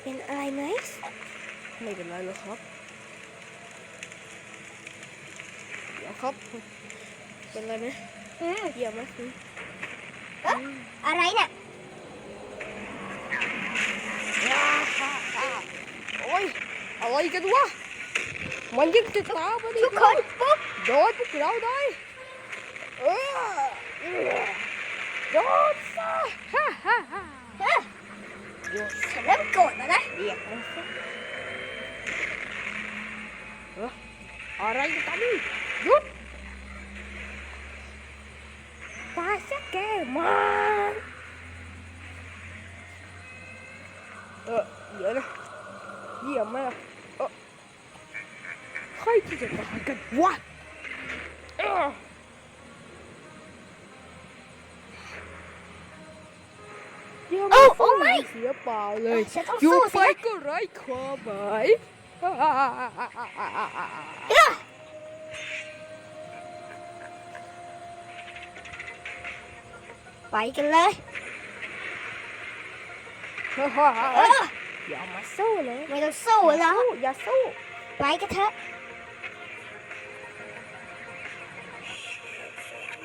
เป็นอะไรไหมไม่เป็นไรหรอกครับ เดี๋ยวครับ เป็นอะไรไหมอืมเดี๋ยวไหมเอ๊ะอะไรเนี่ยโอ้ยอะไรกันวะ มันยิงจะตามมาดิทุกคนปุ๊บโดนพวกเราได้ โดนซะฮ่าฮ่าฮ่าเฮ้ยโดนฉันเริ่มโกรธแล้วนะเรียกมันซะเอออะไรกันหยุดตายซะแกมาเออเดี๋ยวนะเยี่ยมไหมล่ะเออใครที่จะตายกันวะเออ โอ้โอ้ไม่เสียเปล่าเลยฉันต้องอยู่สู้ไปสินะก็ไร้ความหมายเอ้อไปกันเลยเอออย่ามาสู้เลยไม่ต้องสู้แล้ว อย่าสู้ไปกันเถอะ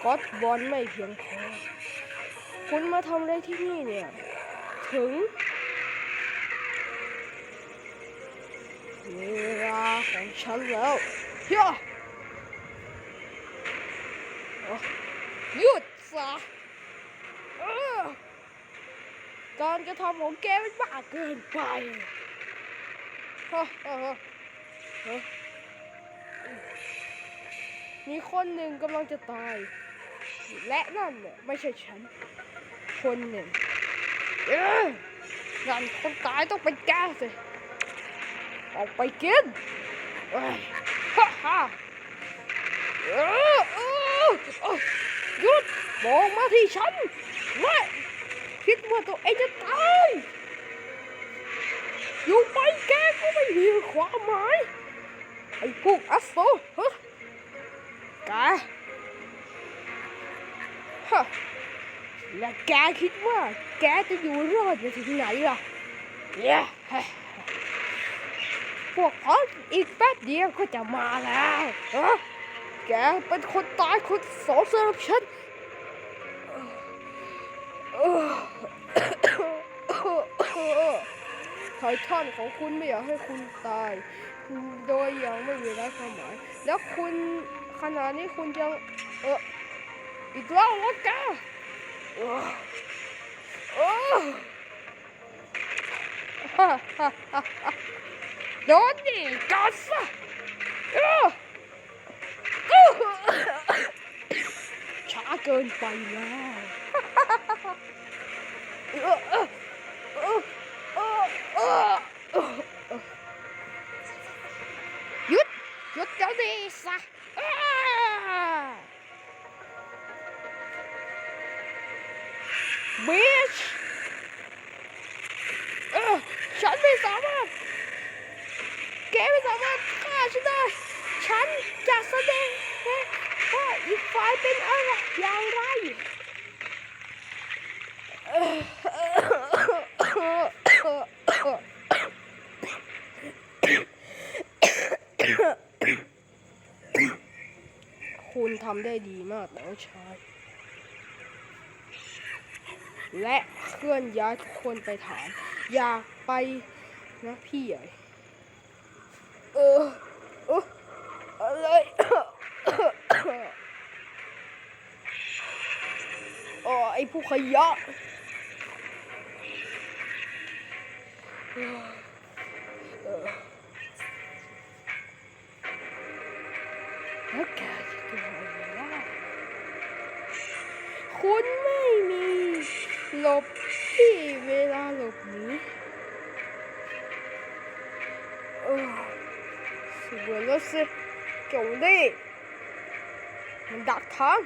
ก็อดบอลไม่เพียงพอคุณมาทำอะไรที่นี่เนี่ย ถึงเวลาของฉันแล้วเฮ้ยอะหยุดซะเออการกระทำของแกมันบ้าเกินไปฮะฮะฮะฮะมีคนหนึ่งกำลังจะตาย และนั่นเนี่ยไม่ใช่ฉัน คนหนึ่ง เอ้ยนั่นคนตายต้องเป็นแกสิออกไปกินฮ่าฮ่าเออเออหยุดมองมาที่ฉันและคิดว่าตัวเองจะตายอยู่ไปแกก็ไม่มีความหมายไอ้พวกอัสโซฮะแกฮะ และแกคิดว่า แกจะอยู่รอดไปถึงไหนล่ะเนี่ยพวกเขาอีกแป๊บเดียวก็จะมาแล้วะแกเป็นคนตายคนสองสำหรับฉันไททันของคุณไม่อยากให้คุณตาย โดยยังไม่มีไร้ความหมาย แล้วคุณขนาดนี้คุณยังเอออีกแล้ววะแก เออเออฮ่าฮ่าฮ่าฮ่า บิชเออฉันไม่สามารถแกไม่สามารถฆ่าฉันได้ ฉันจะแสดงว่าอีกฝ่ายเป็นอะไรอย่างไรคุณทำได้ดีมากน้องชาย และเคลื่อนย้ายทุกคนไปฐาน อยาไปนะพี่ใหญ่เออเอออะไรอ๋อไอผู้ขยะ ที่เวลาหลบหนีเออสวยแล้วสิเก่งดิมันดักทาง